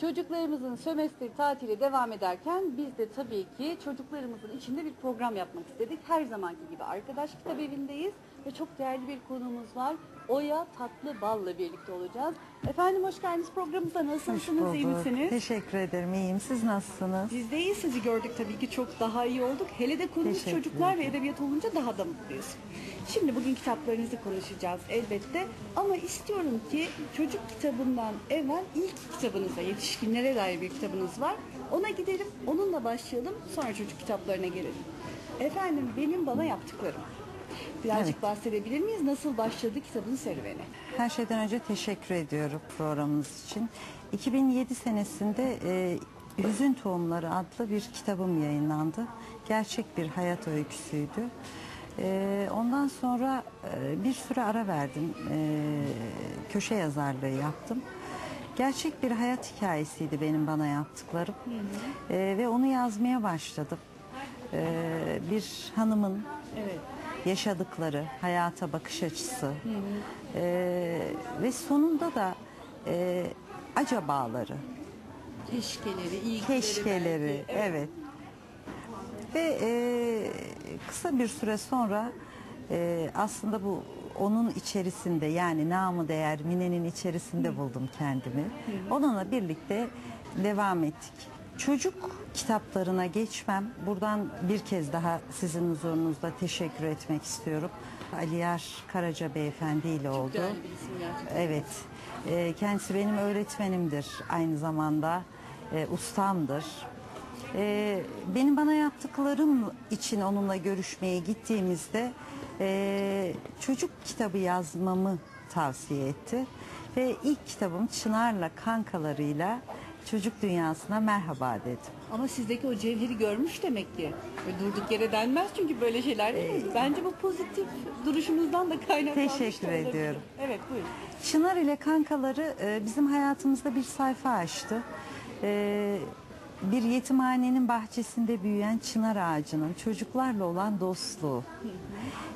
Çocuklarımızın sömestr tatili devam ederken biz de tabii ki çocuklarımızın içinde bir program yapmak istedik. Her zamanki gibi Arkadaş Kitap Evi'ndeyiz ve çok değerli bir konuğumuz var. Oya Tatlı Bal'la birlikte olacağız. Efendim hoş geldiniz programımıza. Hoş Nasılsınız, iyi bulduk. misiniz? Teşekkür ederim. İyiyim. Siz nasılsınız? Biz de iyi sizi gördük tabii ki çok daha iyi olduk. Hele de konumuz çocuklar ve edebiyat olunca daha da mutluyuz. Şimdi bugün kitaplarınızı konuşacağız elbette. Ama istiyorum ki çocuk kitabından evvel ilk kitabınıza, yetişkinlere dair bir kitabınız var. Ona gidelim, onunla başlayalım, sonra çocuk kitaplarına gelelim. Efendim benim bana yaptıklarım. Birazcık Evet. bahsedebilir miyiz? Nasıl başladı kitabın serüveni? Her şeyden önce teşekkür ediyorum programınız için. 2007 senesinde e, Hüzün Tohumları adlı bir kitabım yayınlandı. Gerçek bir hayat öyküsüydü. E, ondan sonra e, bir süre ara verdim. E, köşe yazarlığı yaptım. Gerçek bir hayat hikayesiydi benim bana yaptıklarım. E, ve onu yazmaya başladım. E, bir hanımın Evet. yaşadıkları, hayata bakış açısı eee, ve sonunda da eee acabaları, Keşkeleri, iyi keşkeleri, evet. Ve eee, kısa bir süre sonra eee, aslında bu onun içerisinde yani namı değer Mine'nin içerisinde buldum kendimi. Onunla birlikte devam ettik. Çocuk kitaplarına geçmem. Buradan bir kez daha sizin huzurunuzda teşekkür etmek istiyorum. Aliyar Karaca Beyefendi ile oldu. Değerli bir isim gerçekten. Evet. Ee, kendisi benim öğretmenimdir. Aynı zamanda e, ustamdır. Ee, benim bana yaptıklarım için onunla görüşmeye gittiğimizde e, çocuk kitabı yazmamı tavsiye etti. Ve ilk kitabım Çınar'la kankalarıyla çocuk dünyasına merhaba dedim. Ama sizdeki o cevheri görmüş demek ki. Ve durduk yere denmez çünkü böyle şeyler değil mi? Bence bu pozitif duruşunuzdan da kaynaklanmış. Teşekkür da olabilir. ediyorum. Evet buyurun. Çınar ile kankaları e, bizim hayatımızda bir sayfa açtı. E, bir yetimhanenin bahçesinde büyüyen çınar ağacının çocuklarla olan dostluğu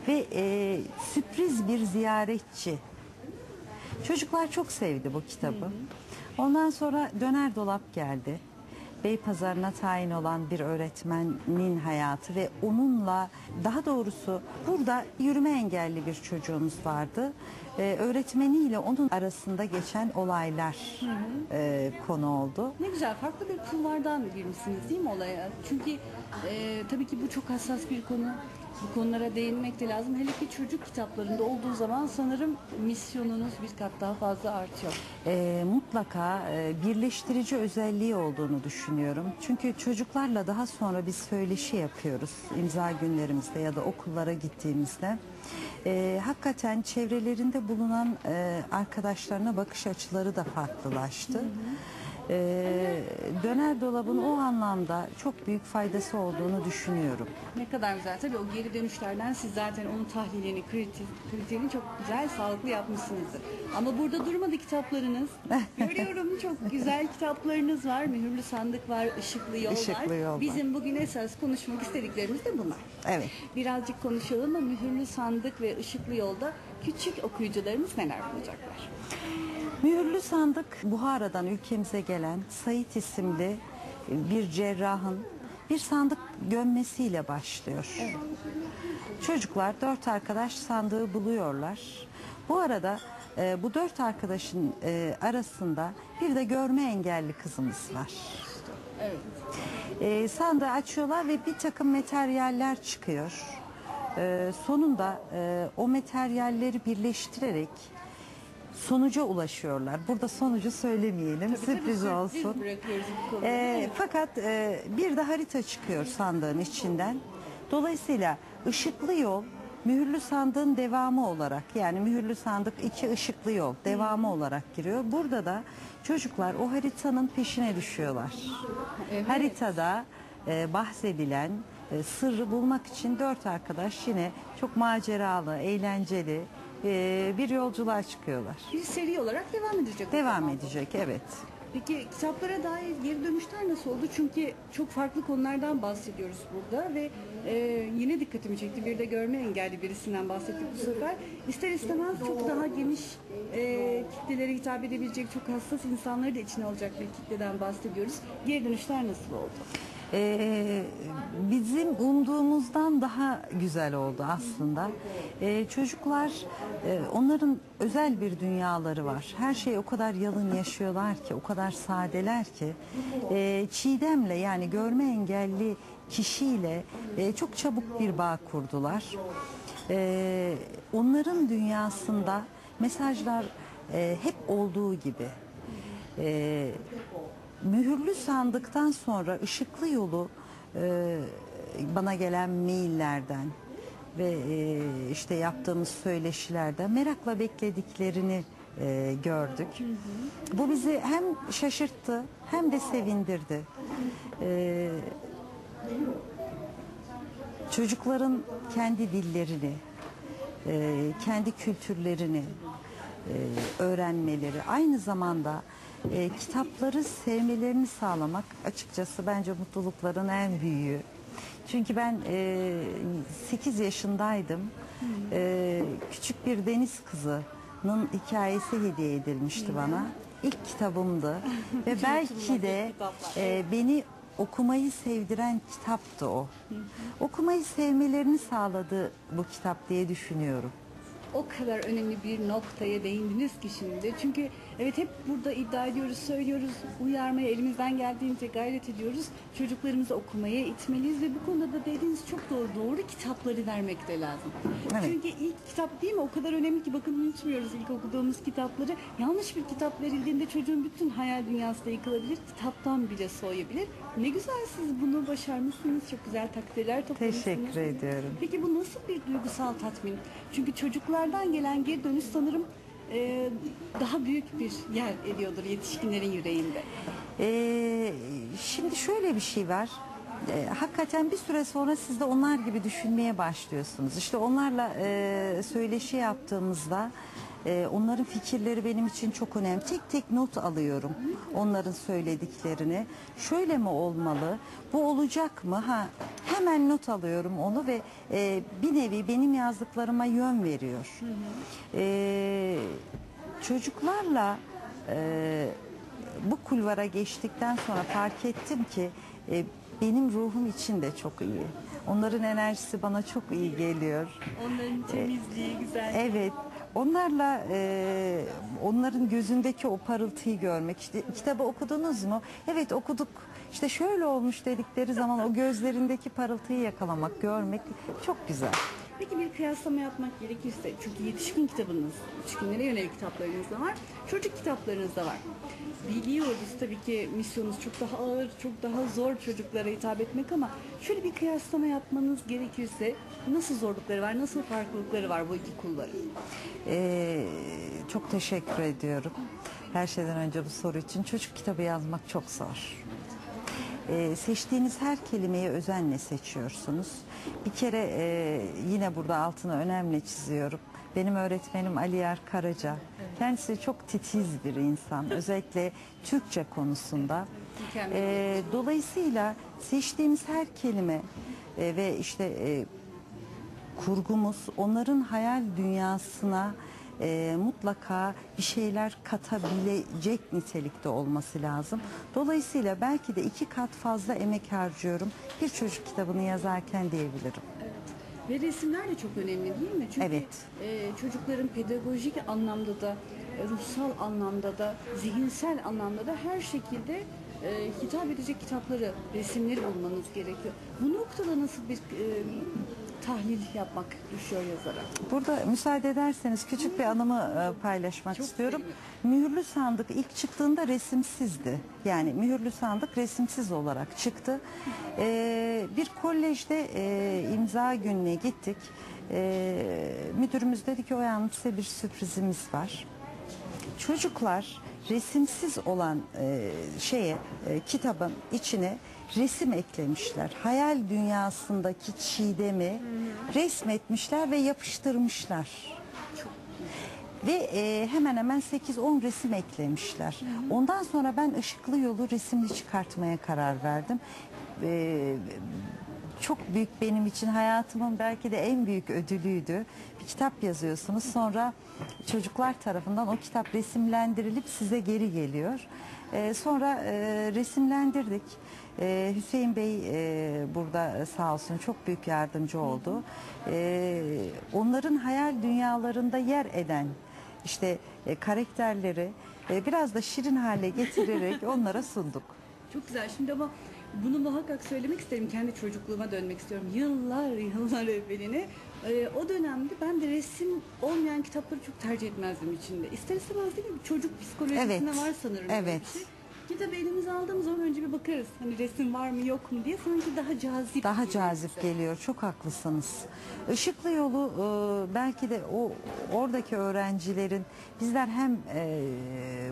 ve e, sürpriz bir ziyaretçi. Çocuklar çok sevdi bu kitabı. Ondan sonra döner dolap geldi. Beypazarı'na tayin olan bir öğretmenin hayatı ve onunla daha doğrusu burada yürüme engelli bir çocuğumuz vardı. Ee, öğretmeniyle onun arasında geçen olaylar e, konu oldu. Ne güzel farklı bir kulvardan girmişsiniz değil mi olaya? Çünkü e, tabii ki bu çok hassas bir konu. Bu konulara değinmek de lazım. Hele ki çocuk kitaplarında olduğu zaman sanırım misyonunuz bir kat daha fazla artıyor. e, mutlaka e, birleştirici özelliği olduğunu düşünüyorum. Çünkü çocuklarla daha sonra biz söyleşi yapıyoruz imza günlerimizde ya da okullara gittiğimizde. E, hakikaten çevrelerinde bulunan e, arkadaşlarına bakış açıları da farklılaştı. E, döner dolabın o anlamda çok büyük faydası olduğunu düşünüyorum. Ne kadar güzel. Tabii o geri dönüşlerden siz zaten onun tahlilini, kriti- kriterini çok güzel, sağlıklı yapmışsınızdır. Ama burada durmadı kitaplarınız. Görüyorum çok güzel kitaplarınız var. Mühürlü sandık var, ışıklı yol Işıklı var. Yol var. Bizim bugün esas konuşmak istediklerimiz de bunlar. Evet. Birazcık konuşalım ama mühürlü sandık ve ışıklı yolda küçük okuyucularımız neler bulacaklar? Mühürlü sandık Buhara'dan ülkemize gelen Sait isimli bir cerrahın bir sandık gömmesiyle başlıyor. Çocuklar dört arkadaş sandığı buluyorlar. Bu arada e, bu dört arkadaşın e, arasında bir de görme engelli kızımız var. Evet. E, sandığı açıyorlar ve bir takım materyaller çıkıyor. E, sonunda e, o materyalleri birleştirerek sonuca ulaşıyorlar. Burada sonucu söylemeyelim, sürpriz Tabii, olsun. Sürpriz bu konuda. E, fakat e, bir de harita çıkıyor sandığın içinden. Dolayısıyla ışıklı yol mühürlü sandığın devamı olarak yani mühürlü sandık iki ışıklı yol devamı olarak giriyor. Burada da çocuklar o haritanın peşine düşüyorlar. Evet. Haritada e, bahsedilen e, sırrı bulmak için dört arkadaş yine çok maceralı, eğlenceli e, bir yolculuğa çıkıyorlar. Bir seri olarak devam edecek. Devam edecek evet. Peki kitaplara dair geri dönüşler nasıl oldu? Çünkü çok farklı konulardan bahsediyoruz burada ve e, yine dikkatimi çekti. Bir de görme engelli birisinden bahsettik bu sefer. İster istemez çok daha geniş e, kitlelere hitap edebilecek, çok hassas insanları da içine alacak bir kitleden bahsediyoruz. Geri dönüşler nasıl oldu? Ee, bizim umduğumuzdan daha güzel oldu aslında. Ee, çocuklar, e, onların özel bir dünyaları var. Her şeyi o kadar yalın yaşıyorlar ki, o kadar sadeler ki. Ee, Çiğdem'le yani görme engelli kişiyle e, çok çabuk bir bağ kurdular. Ee, onların dünyasında mesajlar e, hep olduğu gibi. Ee, mühürlü sandıktan sonra ışıklı yolu e, bana gelen maillerden ve e, işte yaptığımız söyleşilerden merakla beklediklerini e, gördük. Bu bizi hem şaşırttı hem de sevindirdi. E, çocukların kendi dillerini, e, kendi kültürlerini e, öğrenmeleri, aynı zamanda e, kitapları sevmelerini sağlamak açıkçası bence mutlulukların en büyüğü. Çünkü ben e, 8 yaşındaydım. E, küçük bir deniz kızının hikayesi hediye edilmişti bana. İlk kitabımdı ve belki de e, beni okumayı sevdiren kitaptı o. Okumayı sevmelerini sağladı bu kitap diye düşünüyorum. O kadar önemli bir noktaya değindiniz ki şimdi. Çünkü evet hep burada iddia ediyoruz, söylüyoruz, uyarmaya elimizden geldiğince gayret ediyoruz. Çocuklarımızı okumaya itmeliyiz ve bu konuda da dediğiniz çok doğru. Doğru kitapları vermek de lazım. Evet. Çünkü ilk kitap değil mi? O kadar önemli ki bakın unutmuyoruz ilk okuduğumuz kitapları. Yanlış bir kitap verildiğinde çocuğun bütün hayal dünyası da yıkılabilir. Kitaptan bile soğuyabilir. Ne güzel siz bunu başarmışsınız. Çok güzel takdirler toplamışsınız. Teşekkür ediyorum. Peki bu nasıl bir duygusal tatmin? Çünkü çocuklardan gelen geri dönüş sanırım e, daha büyük bir yer ediyordur yetişkinlerin yüreğinde. Ee, şimdi şöyle bir şey var. Ee, hakikaten bir süre sonra siz de onlar gibi düşünmeye başlıyorsunuz. İşte onlarla e, söyleşi yaptığımızda e, onların fikirleri benim için çok önemli. Tek tek not alıyorum onların söylediklerini. Şöyle mi olmalı? Bu olacak mı? Ha, hemen not alıyorum onu ve e, bir nevi benim yazdıklarıma yön veriyor. Ee, çocuklarla e, bu kulvara geçtikten sonra fark ettim ki e, benim ruhum için de çok iyi. Onların enerjisi bana çok iyi geliyor. Onların temizliği, güzel. Evet. Onlarla e, onların gözündeki o parıltıyı görmek. İşte kitabı okudunuz mu? Evet okuduk. İşte şöyle olmuş dedikleri zaman o gözlerindeki parıltıyı yakalamak, görmek çok güzel. Peki bir kıyaslama yapmak gerekirse, çünkü yetişkin kitabınız, yetişkinlere yönelik kitaplarınız da var, çocuk kitaplarınız da var. Biliyoruz tabii ki misyonunuz çok daha ağır, çok daha zor çocuklara hitap etmek ama şöyle bir kıyaslama yapmanız gerekirse nasıl zorlukları var, nasıl farklılıkları var bu iki kulların? Ee, çok teşekkür ediyorum. Her şeyden önce bu soru için çocuk kitabı yazmak çok zor. Ee, seçtiğiniz her kelimeyi özenle seçiyorsunuz. Bir kere e, yine burada altını önemli çiziyorum. Benim öğretmenim Ali Yer Karaca. Kendisi çok titiz bir insan. Özellikle Türkçe konusunda. Ee, dolayısıyla seçtiğimiz her kelime e, ve işte e, kurgumuz onların hayal dünyasına e, mutlaka bir şeyler katabilecek nitelikte olması lazım. Dolayısıyla belki de iki kat fazla emek harcıyorum bir çocuk kitabını yazarken diyebilirim. Ve resimler de çok önemli değil mi? Çünkü Evet. e, çocukların pedagojik anlamda da, e, ruhsal anlamda da, zihinsel anlamda da her şekilde e, hitap edecek kitapları, resimleri bulmanız gerekiyor. Bu noktada nasıl bir e, tahlil yapmak düşüyor yazara? Burada müsaade ederseniz küçük bir anımı e, paylaşmak Çok istiyorum. Mühürlü sandık ilk çıktığında resimsizdi. Yani mühürlü sandık resimsiz olarak çıktı. E, bir kolejde e, imza gününe gittik. E, müdürümüz dedi ki o yalnız size bir sürprizimiz var. Çocuklar resimsiz olan e, şeye e, kitabın içine resim eklemişler. Hayal dünyasındaki çiğdemi resmetmişler ve yapıştırmışlar. Ve e, hemen hemen 8-10 resim eklemişler. Ondan sonra ben ışıklı yolu resimli çıkartmaya karar verdim. E, çok büyük benim için hayatımın belki de en büyük ödülüydü. Bir kitap yazıyorsunuz sonra çocuklar tarafından o kitap resimlendirilip size geri geliyor. E, sonra e, resimlendirdik. E, Hüseyin Bey e, burada sağ olsun çok büyük yardımcı oldu. E, onların hayal dünyalarında yer eden işte e, karakterleri e, biraz da şirin hale getirerek onlara sunduk. Çok güzel. Şimdi ama bunu muhakkak söylemek isterim. Kendi çocukluğuma dönmek istiyorum. Yıllar yıllar evveline. Ee, o dönemde ben de resim olmayan kitapları çok tercih etmezdim içinde. İster istemez değil mi? Çocuk psikolojisinde Evet. var sanırım. böyle Evet. şey. Kitabı elimize aldığımız zaman önce bir bakarız. Hani resim var mı yok mu diye sanki daha cazip. Daha cazip geliyor. Çok haklısınız. Işıklı yolu e, belki de o oradaki öğrencilerin bizler hem e,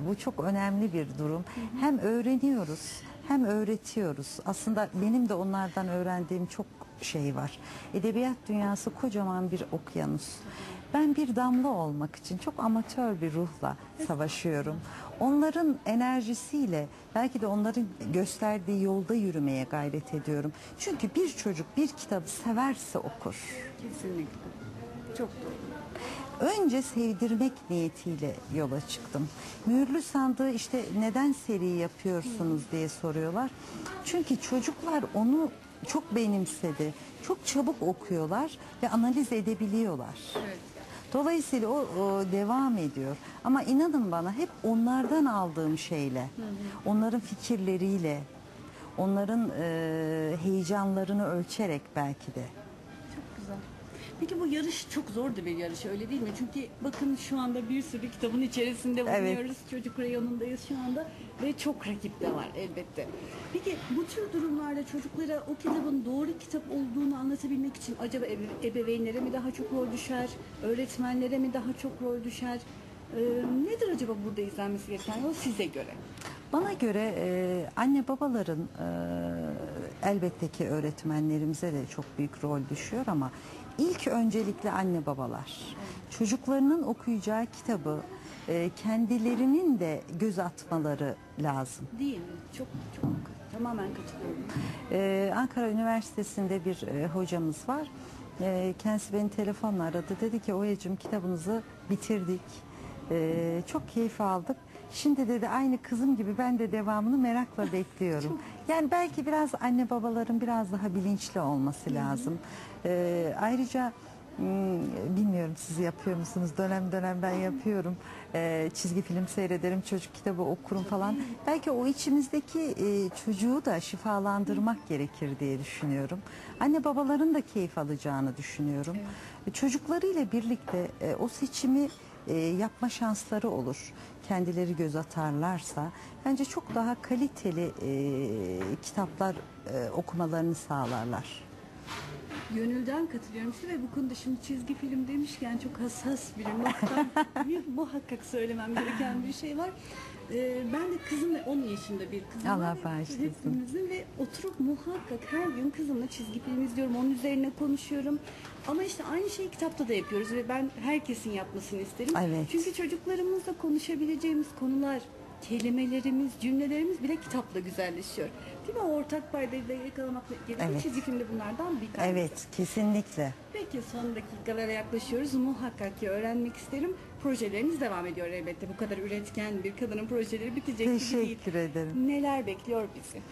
bu çok önemli bir durum. Hem öğreniyoruz hem öğretiyoruz. Aslında benim de onlardan öğrendiğim çok şey var. Edebiyat dünyası kocaman bir okyanus. Ben bir damla olmak için çok amatör bir ruhla savaşıyorum. Onların enerjisiyle belki de onların gösterdiği yolda yürümeye gayret ediyorum. Çünkü bir çocuk bir kitabı severse okur. Kesinlikle. Çok doğru. Önce sevdirmek niyetiyle yola çıktım. Mühürlü sandığı işte neden seri yapıyorsunuz diye soruyorlar. Çünkü çocuklar onu çok benimsedi. Çok çabuk okuyorlar ve analiz edebiliyorlar. Evet. Dolayısıyla o, o devam ediyor. Ama inanın bana hep onlardan aldığım şeyle, onların fikirleriyle, onların e, heyecanlarını ölçerek belki de. Peki bu yarış çok zordu bir yarış öyle değil mi? Çünkü bakın şu anda bir sürü kitabın içerisinde Evet. bulunuyoruz. Çocuk reyonundayız şu anda ve çok rakip de var elbette. Peki bu tür durumlarda çocuklara o kitabın doğru kitap olduğunu anlatabilmek için acaba ebe- ebeveynlere mi daha çok rol düşer? Öğretmenlere mi daha çok rol düşer? Ee, nedir acaba burada izlenmesi gereken yol size göre? Bana göre e, anne babaların e, elbette ki öğretmenlerimize de çok büyük rol düşüyor ama ilk öncelikle anne babalar. Çocuklarının okuyacağı kitabı e, kendilerinin de göz atmaları lazım. Değil mi? Çok çok tamamen katılıyorum. Ee, Ankara Üniversitesi'nde bir e, hocamız var. Ee, kendisi beni telefonla aradı. Dedi ki Oya'cığım kitabınızı bitirdik. Ee, çok keyif aldık. Şimdi dedi aynı kızım gibi ben de devamını merakla bekliyorum. Yani belki biraz anne babaların biraz daha bilinçli olması lazım. Ee, ayrıca Hmm, Bilmiyorum siz yapıyor musunuz? Dönem dönem ben yapıyorum. Ee, çizgi film seyrederim, çocuk kitabı okurum falan. Belki o içimizdeki e, çocuğu da şifalandırmak gerekir diye düşünüyorum. Anne babaların da keyif alacağını düşünüyorum. Çocuklarıyla birlikte e, o seçimi e, yapma şansları olur. Kendileri göz atarlarsa bence çok daha kaliteli e, kitaplar e, okumalarını sağlarlar. Gönülden katılıyorum size ve bu konuda şimdi çizgi film demişken çok hassas bir nokta. bir muhakkak söylemem gereken bir şey var. Ee, ben de kızım ve 10 yaşında bir kızım Allah var. bağışlasın. Hepimizin ve oturup muhakkak her gün kızımla çizgi film izliyorum. Onun üzerine konuşuyorum. Ama işte aynı şeyi kitapta da yapıyoruz ve ben herkesin yapmasını isterim. Evet. Çünkü çocuklarımızla konuşabileceğimiz konular, kelimelerimiz, cümlelerimiz bile kitapla güzelleşiyor. Değil mi? Ortak paydayı da yakalamak gerekiyor. Evet. Çizgi bunlardan bir tanesi. Evet, kesinlikle. Peki son dakikalara yaklaşıyoruz. Muhakkak ki öğrenmek isterim. Projeleriniz devam ediyor elbette. Bu kadar üretken bir kadının projeleri bitecek gibi değil. Teşekkür ederim. Neler bekliyor bizi?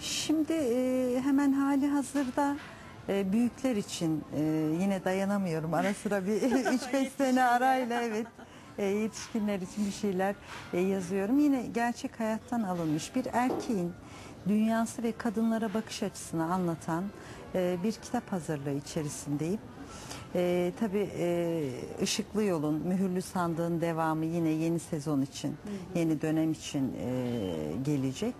Şimdi e, hemen hali hazırda e, büyükler için e, yine dayanamıyorum. Ara sıra bir 3-5 sene arayla evet e, yetişkinler için bir şeyler e, yazıyorum. Yine gerçek hayattan alınmış bir erkeğin dünyası ve kadınlara bakış açısını anlatan e, bir kitap hazırlığı içerisindeyim. E, tabii e, Işıklı Yol'un Mühürlü Sandığın devamı yine yeni sezon için, yeni dönem için e, gelecek.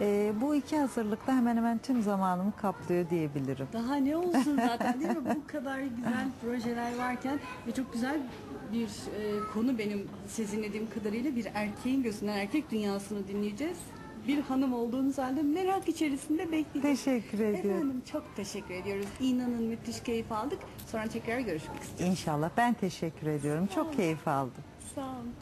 E, bu iki hazırlıkta hemen hemen tüm zamanımı kaplıyor diyebilirim. Daha ne olsun zaten değil mi? Bu kadar güzel projeler varken ve çok güzel bir e, konu benim sezinlediğim kadarıyla bir erkeğin gözünden erkek dünyasını dinleyeceğiz. Bir hanım olduğunuz halde merak içerisinde bekleyeceğiz. Teşekkür ediyorum. Efendim çok teşekkür ediyoruz. İnanın müthiş keyif aldık. Sonra tekrar görüşmek istiyoruz. İnşallah ben teşekkür ediyorum. Çok keyif aldım. Sağ olun.